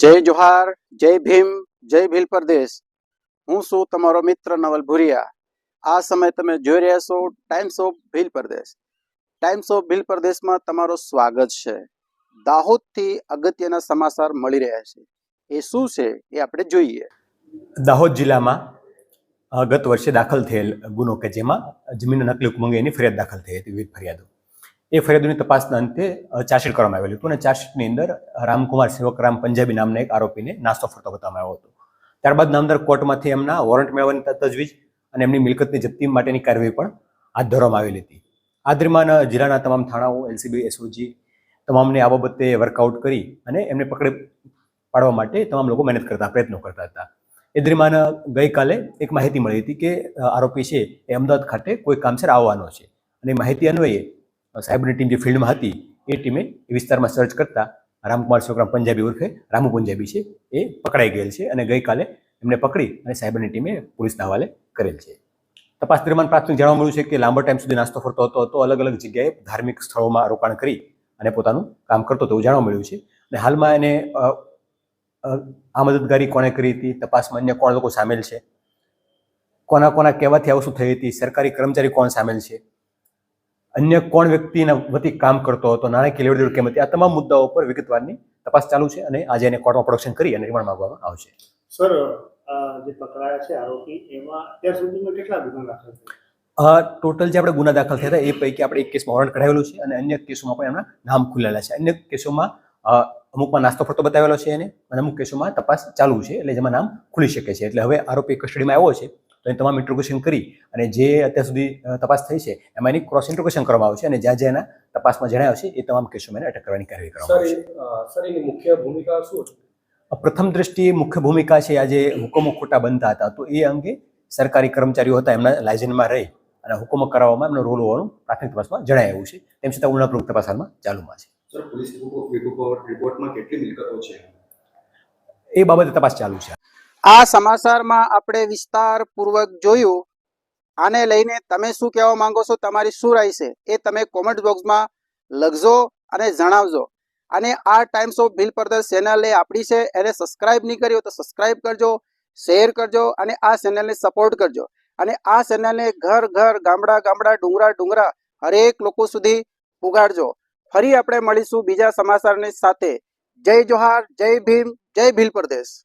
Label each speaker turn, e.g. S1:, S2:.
S1: જય જોહાર, જય ભીમ, જય ભીલ પ્રદેશ હું છું તમારો મિત્ર નવલ ભુરિયા. આ સમય તમે જોઈ રહ્યા છો times of Bhil Pradesh times of Bhil પ્રદેશમાં તમારું સ્વાગત છે. દાહોદથી અગત્યના સમાચાર મળી રહ્યા છે. એ શું છે એ આપણે જોઈએ.
S2: દાહોદ જિલ્લામાં ગત વર્ષે દાખલ થયેલ ગુનો કે જેમાં જમીનના નકલી હુકમ અંગે એની ફરિયાદ દાખલ થઈ હતી વિવિધ ફરિયાદો. એ ફરિયાદોની તપાસના અંતે ચાર્જશીટ કરવામાં આવેલું હતું અને ચાર્જશીટની અંદર રામકુમાર સેવકરામ પંજાબી નામના એક આરોપીને નાસ્તો ફરતો બતાવવામાં આવ્યો હતો. ત્યારબાદ નામદાર કોર્ટમાંથી એમના વોરંટ મેળવવાની તજવીજ અને એમની મિલકતની જપ્તી માટેની કાર્યવાહી પણ હાથ ધરવામાં આવેલી હતી. આ દરમિયાન જિલ્લાના તમામ થાણાઓ, એલસીબી, એસઓજી તમામને આ બાબતે વર્કઆઉટ કરી અને એમને પકડી પાડવા માટે તમામ લોકો મહેનત કરતા, પ્રયત્નો કરતા હતા. એ દરમિયાન ગઈકાલે એક માહિતી મળી હતી કે આરોપી છે એ અમદાવાદ ખાતે કોઈ કામસર આવવાનો છે અને માહિતી અન્વયે સાહેબની ટીમ જે ફિલ્ડમાં હતી, એ ટીમે એ વિસ્તારમાં સર્ચ કરતા રામકુમાર છોકરામ પંજાબી ઉર્ફે રામુ પંજાબી છે, એ પકડાઈ ગયેલ છે અને ગઈકાલે એમને પકડી અને સાયબરની ટીમે પોલીસના હવાલે કરેલ છે. તપાસ દરમિયાન પ્રાથમિક જાણવા મળ્યું છે કે લાંબા ટાઈમ સુધી નાસ્તો ફરતો હતો, તો અલગ અલગ જગ્યાએ ધાર્મિક સ્થળોમાં રોકાણ કરી અને પોતાનું કામ કરતો તેવું જાણવા મળ્યું છે. અને હાલમાં એને આ મદદગારી કોણે કરી હતી? તપાસમાં અન્ય કોણ લોકો સામેલ છે? કોના કોના કહેવાથી આવું શું થઈ હતી? સરકારી કર્મચારી કોણ સામેલ છે? અન્ય કોણ વ્યક્તિના વતી કામ કરતો હતો નાણાકીય લેવડદેવડ કેમ હતી આ તમામ મુદ્દાઓ પર વિગતવારની તપાસ ચાલુ છે અને આજે એને કોર્ટમાં પ્રોડક્શન કરી અને રિમાન્ડ માંગવામાં આવશે.
S3: સર જે પકડાયા છે આરોપી એમાં અત્યાર સુધીમાં કેટલા ગુના દાખલ થયા?
S2: ટોટલ જે આપણે ગુના દાખલ થયા હતા એ પૈકી આપણે એક કેસમાં વોરંટ કઢાવેલું છે અને અન્ય કેસોમાં પણ એમના નામ ખુલેલા છે. અન્ય કેસોમાં અમુકમાં નાસ્તો ફરતો બતાવેલો છે એને અને અમુક કેસોમાં તપાસ ચાલુ છે એટલે જેમાં નામ ખુલી શકે છે. એટલે હવે આરોપી કસ્ટડીમાં આવ્યો છે. તો એ તમામ ઇન્ટ્રોગેશન કરી અને જે અત્યાર સુધી તપાસ થઈ છે એમાં એની ક્રોસ ઇન્ટ્રોગેશન કરવામાં આવશે અને જ્યાં જ્યાં એના તપાસમાં જણાવ્યું છે એ તમામ કેસોમાં એને અટક કરવાની કાર્યવાહી કરવામાં આવશે.
S4: સર એની મુખ્ય ભૂમિકા શું હતી?
S2: પ્રથમ દ્રષ્ટિએ મુખ્ય ભૂમિકા છે આજે હુકમો ખોટા બનતા હતા તો એ અંગે સરકારી કર્મચારીઓ હતા એમના લાયસન્સમાં રહી અને હુકમો કરાવવામાં એમનો રોલ હોવાનું પ્રાથમિક તપાસમાં જણાય એવું છે. તેમ છતાં ઉનાપ્રમુખ તપાસ હાલમાં ચાલુમાં છે.
S5: સર પોલીસ રિપોર્ટમાં કેટલી મિલકતો છે?
S2: એ બાબતે તપાસ ચાલુ છે.
S1: આ સમાચારમાં આપણે વિસ્તારપૂર્વક જોયું. આને લઈને તમે શું કહેવા માંગો છો, તમારી શું રાય છે, એ તમે કોમેન્ટ બોક્સમાં લખજો અને જણાવજો. અને આ ટાઈમ્સ ઓફ ભીલ પરદર ચેનલ આપણી છે, એને સબસ્ક્રાઇબ નહીં કર્યો તો સબસ્ક્રાઇબ કરજો શેર કરજો અને આ ચેનલને સપોર્ટ કરજો. અને આ ચેનલને ઘર ઘર, ગામડા ગામડા, ડુંગરા ડુંગરા, હરેક લોકો સુધી પુગાડજો. ફરી આપણે મળીશું બીજા સમાચારની સાથે. જય જોહાર, જય ભીમ, જય ભીલ પ્રદેશ